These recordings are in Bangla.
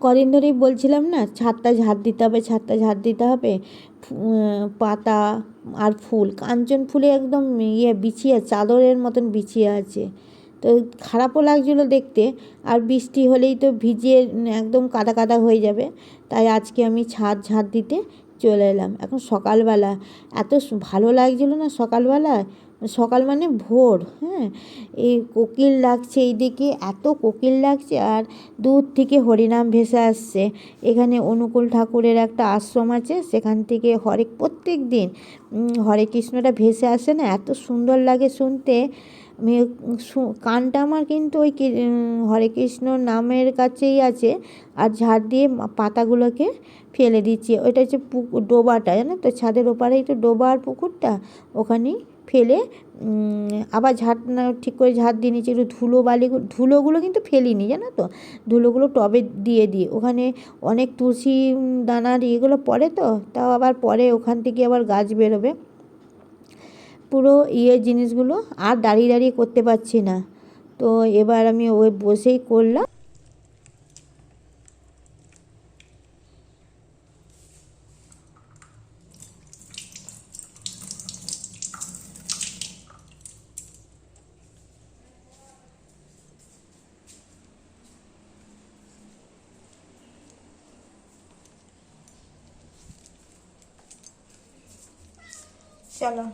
কদিন ধরেই বলছিলাম না, ছাদটা ঝাড় দিতে হবে, ছাদটা ঝাড় দিতে হবে। পাতা আর ফুল, কাঞ্চন ফুলে একদম ইয়ে বিছিয়ে, চাদরের মতন বিছিয়ে আছে। তো খারাপও লাগছিল দেখতে, আর বৃষ্টি হলেই তো ভিজিয়ে একদম কাদা কাদা হয়ে যাবে। তাই আজকে আমি ছাদ ঝাড় দিতে চলে এলাম। এখন সকালবেলা, এত ভালো লাগছিল না সকালবেলা সকাল মানে ভোর হ্যাঁ? এই কোকিল ডাকছে এইদিকে, এত কোকিল ডাকছে আর দূর থেকে হরিনাম ভেসে আসছে। এখানে অনুকূল ঠাকুরের একটা আশ্রম আছে, সেখান থেকে হরে, প্রত্যেক দিন হরে কৃষ্ণটা ভেসে আসে না? এত সুন্দর লাগে শুনতে। কানটা আমার কিন্তু ওই হরে কৃষ্ণ নামের কাছেই আছে। আর ঝাড় দিয়ে পাতাগুলোকে ফেলে দিচ্ছি। ওইটা হচ্ছে পুকুর, ডোবাটা, জানো তো? ছাদের ওপারেই তো ডোবা আর পুকুরটা, ওখানেই ফেলে আবার ঝাড় ঠিক করে ঝাঁট দিয়ে নিচে একটু ধুলো বালি ধুলোগুলো কিন্তু ফেলিনি, জানো তো? ধুলোগুলো টবে দিয়ে দিই। ওখানে অনেক তুলসী দানার ইয়েগুলো পড়ে তো? তাও আবার পরে ওখান থেকে আবার গাছ বেরোবে। পুরো ইয়ে জিনিসগুলো আর দাঁড়িয়ে দাঁড়িয়ে করতে পারছি না। তো এবার আমি ওই বসেই করলাম। চলো।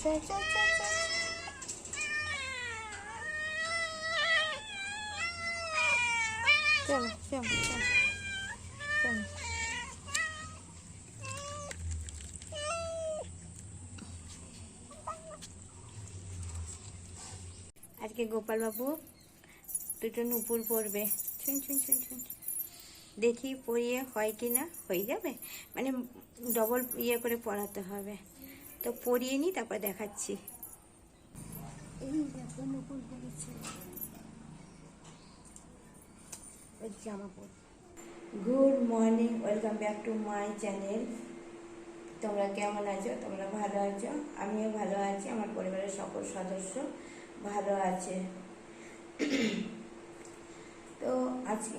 চল চল চল আজকে গোপালবাবু দুটো নুপুর পরবে শুন শুন শুন শুন দেখি পরিয়ে হয় কি না হয়ে যাবে? মানে ডবল ইয়ে করে পড়াতে হবে। তো পরিয়ে নিই তারপর দেখাচ্ছি। এই দেখো জামা পর good morning welcome back to my channel তোমরা কেমন আছো? তোমরা ভালো আছো? আমিও ভালো আছি। আমার পরিবারের সকল সদস্য ভালো আছে। আজকে।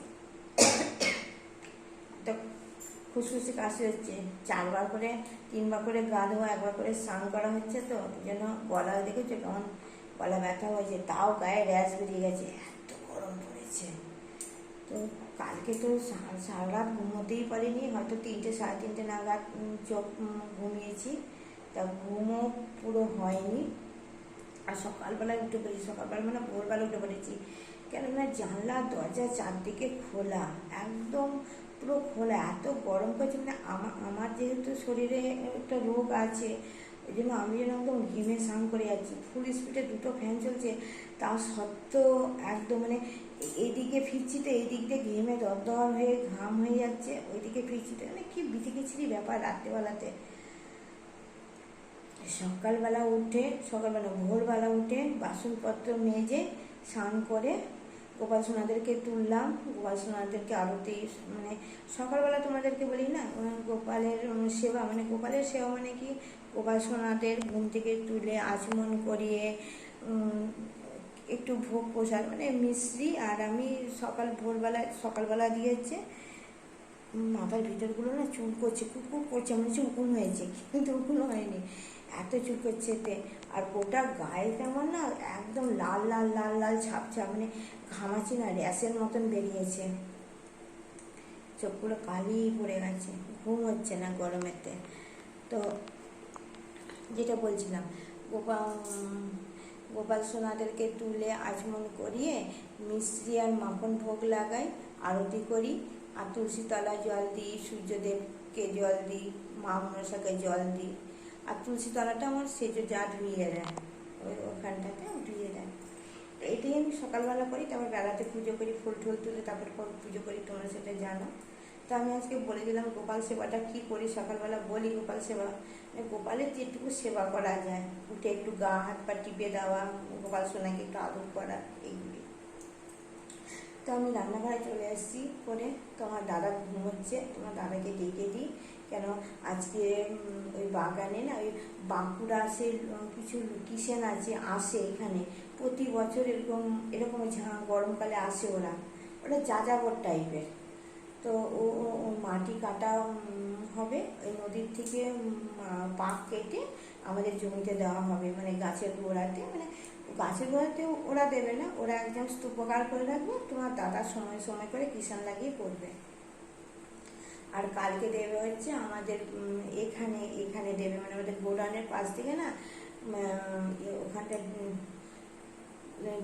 খুশখুশি কাশি হচ্ছে। চারবার করে, তিনবার করে গা ধোয়া একবার করে স্নান করা হচ্ছে তো ওই জন্য গলা দেখেছ কেমন? গলা ব্যথা হয়েছে, তাও গায়ে র্যাশ বেরিয়ে গেছে, এত গরম পড়েছে। তো কালকে তো সারা রাত ঘুমোতেই পারিনি, হয়তো তিনটে, সাড়ে তিনটে নাগাদ চোখ ঘুমিয়েছি। তা ঘুমও পুরো হয়নি। আর সকালবেলায় উঠে পড়েছি, সকালবেলা মানে ভোরবেলা উঠে পড়েছি। কেননা জানলা দরজা চারদিকে খোলা, একদম পুরো খোলা, এত গরম করছে মানে আমার আমার যেহেতু শরীরে একটা রোগ আছে ওই জন্য আমি যেন একদম ঘেমে স্নান করে যাচ্ছি ফুল স্পিডে দুটো ফ্যান চলছে তা সত্ত্বেও একদম মানে এইদিকে ফিরছি তো এই দিয়ে ঘেমে দর হয়ে ঘাম হয়ে যাচ্ছে, ওইদিকে ফিরছি তো মানে কি বিটে খিচিড়ি ব্যাপার রাত্রেবেলাতে। সকালবেলা উঠে, সকালবেলা ভোরবেলা উঠে বাসনপত্র মেজে স্নান করে গোপাল সোনাদেরকে তুললাম, গোপাল সোনাদেরকে আরতি মানে সকালবেলা তোমাদেরকে বলি না গোপালের সেবা মানে গোপালের সেবা মানে কি? গোপাল সোনাদের ঘুম থেকে তুলে আচমন করিয়ে একটু ভোগ প্রসাদ মানে মিশ্রি আর আমি সকাল ভোরবেলা, সকালবেলা দিয়েছে মাথার ভিতরগুলো না চুল করছে কুকুর করছে, মনে হচ্ছে উকুন হয়েছে, কিন্তু হয়নি, এত চুল করছে আর গোটা গায়ে তেমন না, একদম লাল লাল লাল লাল ছাপ ছাপ মানে ঘামাচি না র্যাসের মতন বেরিয়েছে। চোখগুলো কালি পড়ে গেছে, ঘুম হচ্ছে না গরমেতে। তো যেটা বলছিলাম, গোপাল গোপাল সোনাদেরকে তুলে আচমন করিয়ে মিশ্রি আর মাখন ভোগ লাগাই, আরতি করি, আর তুলসী তলা জল দিই, সূর্যদেবকে জল দিই, মা মনসাকে জল দিই। আর তুলসী তলাটা আমার সেজো যা ধুয়ে দেয়, ওই ওখানটাতে ধুইয়ে দেয়। তো এটাই আমি সকালবেলা করি, তারপর বেলাতে পুজো করি, ফুল টুল তুলে তারপর পুজো করি, তোমরা সেটা জানো। তো আমি আজকে বলে দিলাম গোপাল সেবাটা কি করি, সকালবেলা বলি গোপাল সেবা। মানে গোপালের যেটুকু সেবা করা যায়, উঠে একটু গা, হাত পা টিপে দেওয়া, গোপাল সোনাকে একটু আদর করা, এইগুলি। তো আমি রান্নাঘরে চলে এসেছি করে তো আমার দাদা ঘুমোচ্ছে, তোমার দাদাকে ডেকে দিই। কেন আজকে ওই বাগানে না ওই বাঁকুড়া সে কিছু কিষেন আছে, আসে এখানে। প্রতি বছর এরকম এরকম গরমকালে আসে ওরা। ওরা যাযাবর টাইপের তো ও মাটি কাটা হবে। ওই নদীর থেকে পাক কেটে আমাদের জমিতে দেওয়া হবে। মানে গাছের গোড়াতে মানে গাছের গোড়াতে ওরা দেবে না। ওরা একজন স্তূপকার করে রাখবে। তোমার দাদা সময় সময় করে কিষান লাগিয়ে করবে। আর কালকে দেবে হচ্ছে আমাদের এখানে এখানে দেবে মানে আমাদের গোডাউনের পাশ থেকে না ওখানটা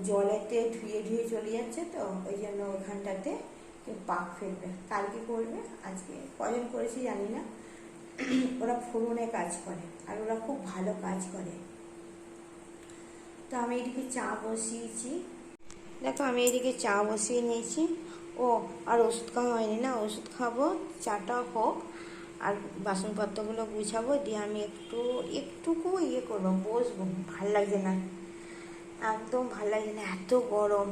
জলেতে ধুয়ে ধুয়ে চলে যাচ্ছে তো, ওই জন্য ওখানটাতে পাক ফেলবে। কালকে করবে, আজকে কজন করেছি জানি না। ওরা ফোরনে কাজ করে, আর ওরা খুব ভালো কাজ করে। তো আমি এদিকে চা বসিয়েছি। দেখো আমি এদিকে চা বসিয়ে নিয়েছি। ও, আর ওষুধ খাওয়া হয়নি না, ওষুধ খাব, চাটা হোক, আর বাসনপত্রগুলো গুছাবো, দিয়ে আমি একটু, একটুকু ইয়ে করব, বসবো, ভালো লাগছে না, একদম ভালো লাগছে না, এত গরম।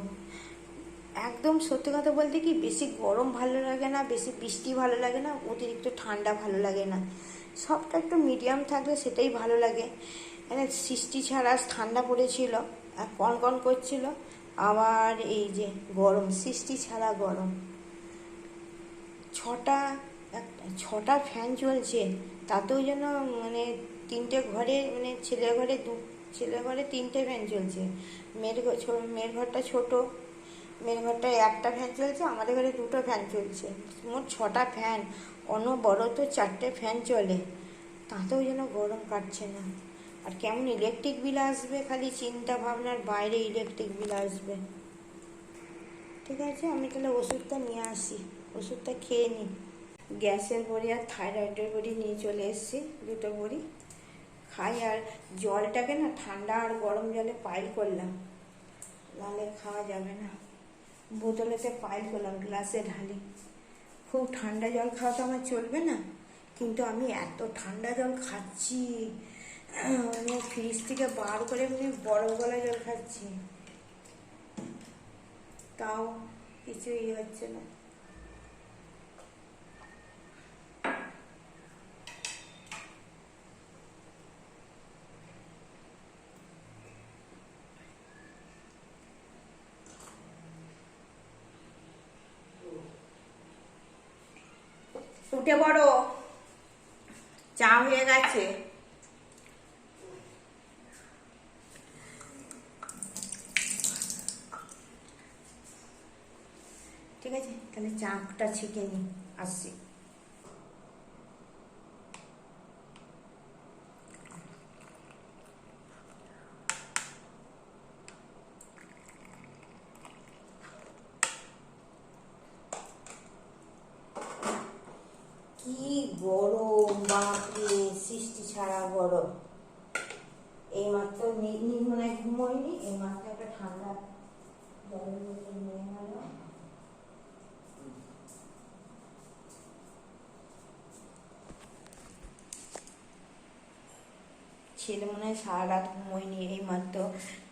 একদম সত্যি কথা বলতে কি, বেশি গরম ভালো লাগে না, বেশি বৃষ্টি ভালো লাগে না, অতিরিক্ত ঠান্ডা ভালো লাগে না। সবটা একটু মিডিয়াম থাকলে সেটাই ভালো লাগে। মানে সৃষ্টি ছাড়া ঠান্ডা পড়েছিল, আর কন কন করছিল আবার এই যে গরম, সৃষ্টি ছাড়া গরম। ছটা, একটা, ছটা ফ্যান চলছে, তাতেও যেন মানে তিনটে ঘরে মানে ছেলের ঘরে দু, ছেলের ঘরে তিনটে ফ্যান চলছে। মেয়ের মেয়ের ঘরটা ছোট, মেয়ের ঘরটায় একটা ফ্যান চলছে, আমাদের ঘরে দুটো ফ্যান চলছে। মোট ছটা ফ্যান অনবরত চারটে ফ্যান চলে। তাতেও যেন গরম কাটছে না। আর কেমন ইলেকট্রিক বিল আসবে? খালি চিন্তা ভাবনার বাইরে ইলেকট্রিক বিল আসবে। ঠিক আছে, আমি তাহলে ওষুধটা নিয়ে আসি। ওষুধটা খেয়ে নিই গ্যাসের বড়ি আর থাইরয়েডের বড়ি নিয়ে চলে এসেছি, দুটো বড়ি। খাই আর জলটাকে না ঠান্ডা আর গরম জলে পাইল করলাম। নাহলে খাওয়া যাবে না। বোতলেতে পাইল করলাম গ্লাসে ঢালি। খুব ঠান্ডা জল খাওয়া তো আমার চলবে না, কিন্তু আমি এত ঠান্ডা জল খাচ্ছি। ফ্রিজ থেকে বার করে আমি বরফ গলা জল খাচ্ছি। তাও কিছু ইয়ে হচ্ছে না। উঠে পড়ো। চা হয়ে গেছে। ঠিক আছে? তাহলে চাপটা ছেঁকে নি আসছি কি গরম বাপরে সৃষ্টি ছাড়া গরম এই মাত্র নির্মনায় ঘুমোয়নি এই মাত্র একটা ঠান্ডা জলের বোতল নিয়ে গেল ছেলে মনে হয় সারা রাত ঘুমোয়নি, এই মাত্র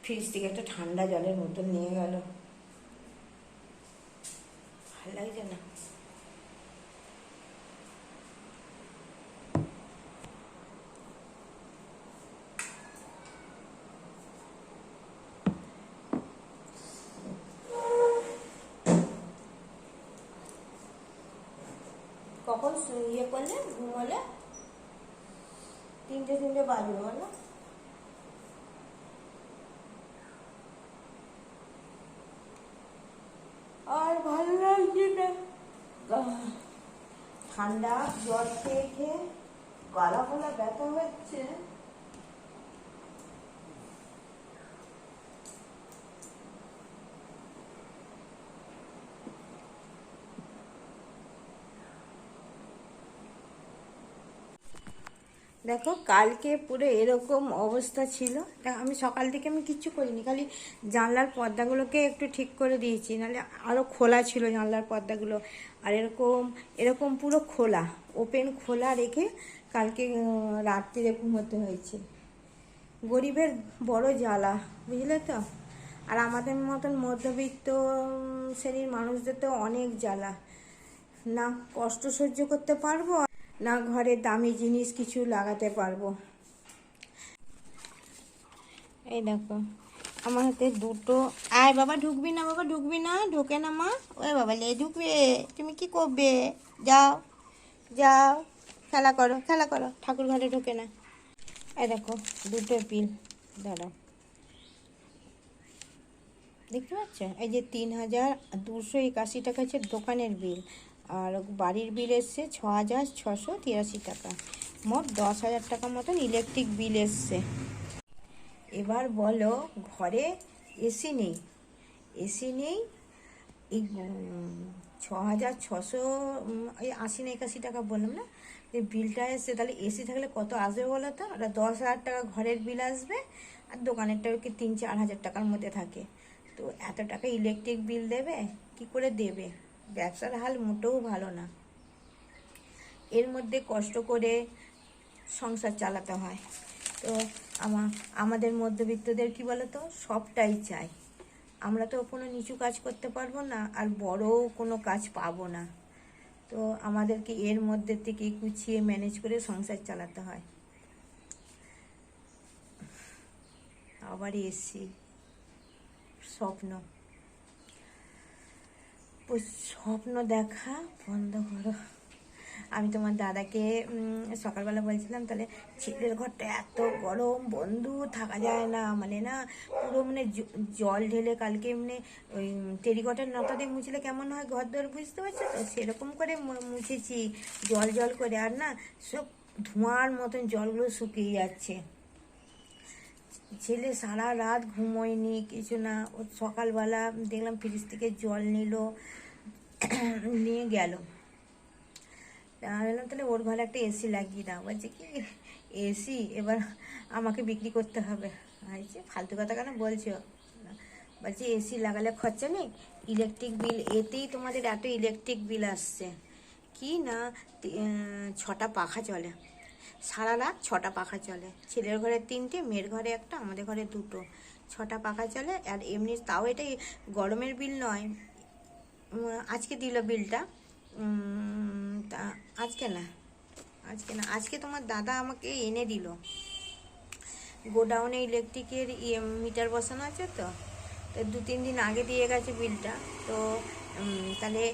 ফ্রিজ থেকে একটা ঠান্ডা জলের বোতল নিয়ে গেল। ভালো লাগছে না। কখন ইয়ে করলে ঘুমোলে তিনটে তিনটে বাজবে বলো আর ভালো লাগছে না। ঠান্ডা, জ্বর খেয়ে খেয়ে গলা ফলা ব্যথা হচ্ছে। দেখো, কালকে পুরো এরকম অবস্থা ছিল। আমি সকাল থেকে আমি কিচ্ছু করিনি, খালি জানলার পর্দাগুলোকে একটু ঠিক করে দিয়েছি, নাহলে আরও খোলা ছিল জানলার পর্দাগুলো। আর এরকম এরকম পুরো খোলা ওপেন খোলা রেখে কালকে রাত্রিরে ঘুমোতে হয়েছে। গরিবের বড় জ্বালা, বুঝলে তো? আর আমাদের মতন মধ্যবিত্ত শ্রেণির মানুষদের তো অনেক জ্বালা। না কষ্ট সহ্য করতে পারব না ঘরে দামি জিনিস কিছু লাগাতে পারব। এই দেখো, আমার হাতে দুটো। আয় বাবা, ঢুকবি না বাবা, ঢুকবি না, ঢোকে না মা। ওই বাবা লে, ঢুকবে। তুমি কি করবে? যাও যাও। খেলা করো খেলা করো। ঠাকুর ঘরে ঢোকে না। এ দেখো, দুটো বিল দাঁড়াও। দেখতে পাচ্ছ? এই যে তিন হাজার দুশো একাশি টাকা হচ্ছে দোকানের বিল। আর বাড়ির বিল এসছে ছ হাজার ছশো তিরাশি টাকা। মোট দশ হাজার টাকা মতন ইলেকট্রিক বিল এসছে। এবার বলো, ঘরে এসি নেই? এসি নেই, এই, ছ হাজার ছশো এই আশি না একাশি টাকা বললাম না? যে বিলটা এসছে, তাহলে এসি থাকলে কত আসবে বলো তো? ওটা দশ হাজার টাকা ঘরের বিল আসবে, আর দোকানেরটা কি তিন চার হাজার টাকার মধ্যে থাকে। তো এত টাকা ইলেকট্রিক বিল দেবে? কি করে দেবে? ব্যবসার হাল মোটেও ভালো না। এর মধ্যে কষ্ট করে সংসার চালাতে হয়। তো আমা, আমাদের মধ্যবিত্তদের কি বলো তো সবটাই চাই। আমরা তো কোনো নিচু কাজ করতে পারব না আর বড়ও কোনো কাজ পাবো না। তো আমাদেরকে এর মধ্যে থেকে গুছিয়ে ম্যানেজ করে সংসার চালাতে হয়। আবার এসি স্বপ্ন। স্বপ্ন দেখা বন্ধ করো। আমি তোমার দাদাকে সকালবেলা বলছিলাম, তাহলে ছেলের ঘরটা এত গরম, বন্ধু, থাকা যায় না। মানে না, পুরো মানে জল ঢেলে কালকে মানে ওই টেরিকটার নটা দিয়ে মুছলে কেমন হয় ঘর দর বুঝতে পারছ তো? সেরকম করে মুছেছি, জল জল করে। আর না, সব ধোঁয়ার মতন জলগুলো শুকিয়ে যাচ্ছে। ছেলে সারা রাত ঘুমোয়নি, কিছু না। ও সকালবেলা দেখলাম ফ্রিজ থেকে জল নিল, নিয়ে গেল। আমি তাহলে ওর ঘরে একটা এসি লাগিয়ে দাও। বলছে, কি এসি এবার আমাকে বিক্রি করতে হবে। বলছে, ফালতু কথা কেন বলছো? বলছে এসি লাগালে খরচা নেই? ইলেকট্রিক বিল এতেই তোমাদের এত ইলেকট্রিক বিল আসছে। কি না ছটা পাখা চলে। সারা রাত ছটা পাখা চলে। ছেলের ঘরে তিনটে, মেয়ের ঘরে একটা, আমাদের ঘরে দুটো। ছটা পাখা চলে, আর এমনি তাও এটাই গরমের বিল নয়। আজকে দিল বিলটা। আজকে না আজকে না, আজকে তোমার দাদা আমাকে এনে দিল। গোডাউনে ইলেকট্রিকের মিটার বসানো আছে তো? তো দু, তিন দিন আগে দিয়ে গেছে বিলটা। তো তাহলে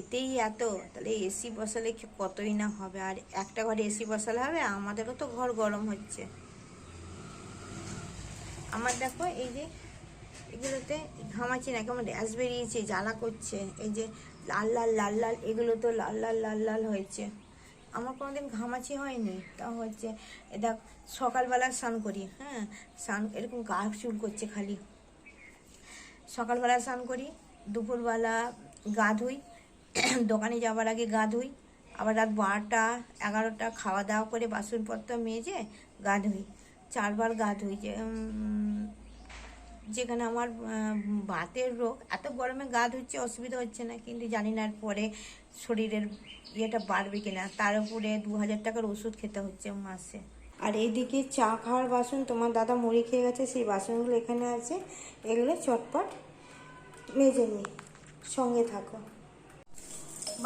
এতেই এত? তাহলে এসি বসালে কতই না হবে? আর একটা ঘরে এসি বসালে হবে? আমাদেরও তো ঘর গরম হচ্ছে। আমার দেখো এই যে এগুলোতে ঘামাচ্ছি না, কেমন র্যাশ বেরিয়েছে, জ্বালা করছে। এই যে লাল লাল লাল লাল, এগুলো তো লাল লাল লাল লাল হয়েছে। আমার কোনোদিন ঘামাচি হয়নি তা হচ্ছে, এ দেখ, সকালবেলা স্নান করি হ্যাঁ? স্নান, এরকম গা চুল করছে খালি। সকালবেলা স্নান করি, দুপুরবেলা গা ধুই দোকানে যাওয়ার আগে গা ধুই। আবার রাত বারোটা, এগারোটা খাওয়া দাওয়া করে বাসনপত্র মেজে গা ধুই। চারবার গা ধুই যে যেখানে আমার বাতের রোগ, এত গরমে গা ধুচ্ছে, অসুবিধা হচ্ছে না, কিন্তু জানি না পরে শরীরের ইয়েটা বাড়বে কিনা। তার উপরে দু হাজার টাকার ওষুধ খেতে হচ্ছে মাসে। আর এইদিকে চা খাওয়ার বাসন, তোমার দাদা মুড়ি খেয়ে গেছে, সেই বাসনগুলো এখানে আছে। এগুলো চটপট মেজে নিই। সঙ্গে থাকো।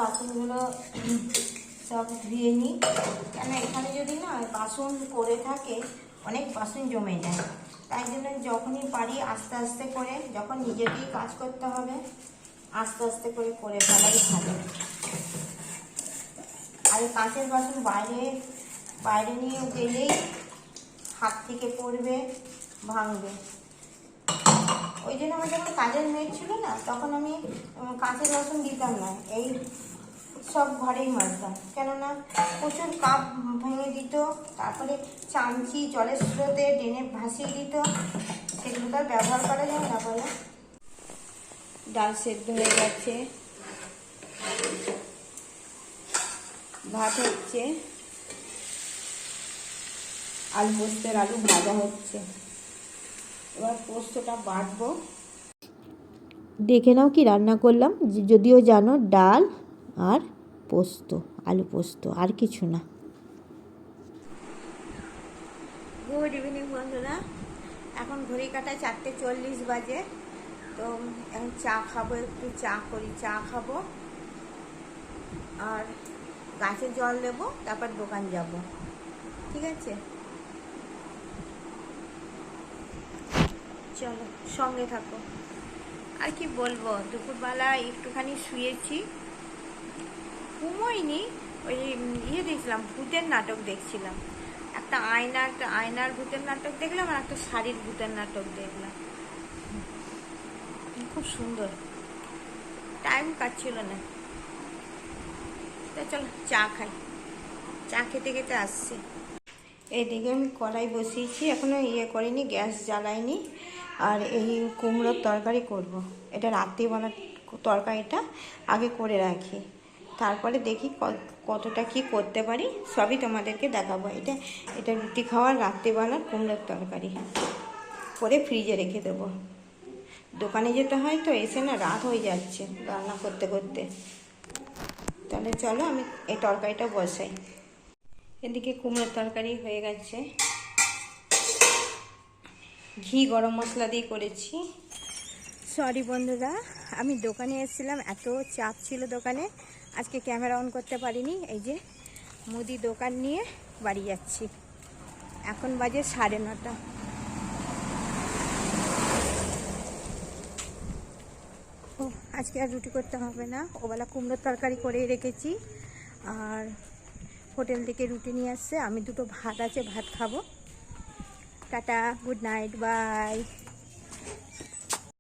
বাসনগুলো সব ধুয়ে নিই। কেন এখানে যদি না বাসন করে থাকে, অনেক বাসন জমে যায়। তাই জন্য যখনই পারি আস্তে আস্তে করে, যখন নিজেকেই কাজ করতে হবে, আস্তে আস্তে করে করে ফেলাই ভালো। আর এই কাঁচের বাসন বাইরে বাইরে নিয়ে গেলেই হাত থেকে পড়বে, ভাঙবে। ওই জন্য আমার যখন কাজের মেয়ে ছিল না, তখন আমি কাঁচের বাসন দিতাম না। এই সব ঘরেই মাজতাম। কেননা প্রচুর কাপ ভেঙে দিত, তারপরে চামচি জলের স্রোতে ডেনে ভাসিয়ে দিত। সেগুলো তো ব্যবহার করা যায় না বলো। ডাল সেদ্ধ হয়ে গেছে। ভাত হচ্ছে। আলু পোস্তের আলু ভাজা হচ্ছে। এবার পোস্তটা বাটবো। দেখে নাও কি রান্না করলাম যদিও জানো ডাল আর পোস্ত আলু পোস্ত আর কিছু না। গুড ইভিনিং বন্ধুরা। এখন ঘড়ি কাটায় চারটে চল্লিশ বাজে তো এখন চা খাব একটু চা করি চা খাব। আর গাছে জল দেবো তারপর দোকান যাব। ঠিক আছে? চলো, সঙ্গে থাকো। আর কি বলব, দুপুরবেলা একটুখানি শুয়েছি। ঘুমোইনি, ওই ইয়ে দেখছিলাম, ভূতের নাটক দেখছিলাম। একটা আয়না, একটা আয়নার ভূতের নাটক দেখলাম আর একটা শাড়ির ভূতের নাটক দেখলাম। খুব সুন্দর। টাইম কাটছিল না। তা চলো, চা খাই। চা খেতে খেতে আসছি। এদিকে আমি কড়াই বসিয়েছি, এখনও ইয়ে করিনি, গ্যাস জ্বালাইনি। আর এই কুমড়োর তরকারি করব। এটা রাত্রি বানা তরকারিটা আগে করে রাখি। তারপরে দেখি কতটা কি করতে পারি, সবই তোমাদেরকে দেখাবো। এটা এটা রুটি খাওয়ার রাত্রিবেলার কুমড়োর তরকারি। করে ফ্রিজে রেখে দেবো। দোকানে যেতে হয় তো, এসে না রাত হয়ে যাচ্ছে রান্না করতে করতে। তাহলে চলো আমি এই তরকারিটা বসাই। এদিকে কুমড়োর তরকারি হয়ে গেছে। ঘি গরম মশলা দিয়ে করেছি। সরি বন্ধুরা, আমি দোকানে এসেছিলাম, এত চাপ ছিল দোকানে। আজকে ক্যামেরা অন করতে পারিনি, এই যে মুদি দোকান নিয়ে বাড়ি যাচ্ছি। এখন বাজে সাড়ে নটা। ও, আজকে আর রুটি করতে হবে না। ওবেলা কুমড়োর তরকারি করেই রেখেছি। আর হোটেল থেকে রুটি নিয়ে আসছে। আমি দুটো ভাত আছে, ভাত খাব। Tata, good night, bye.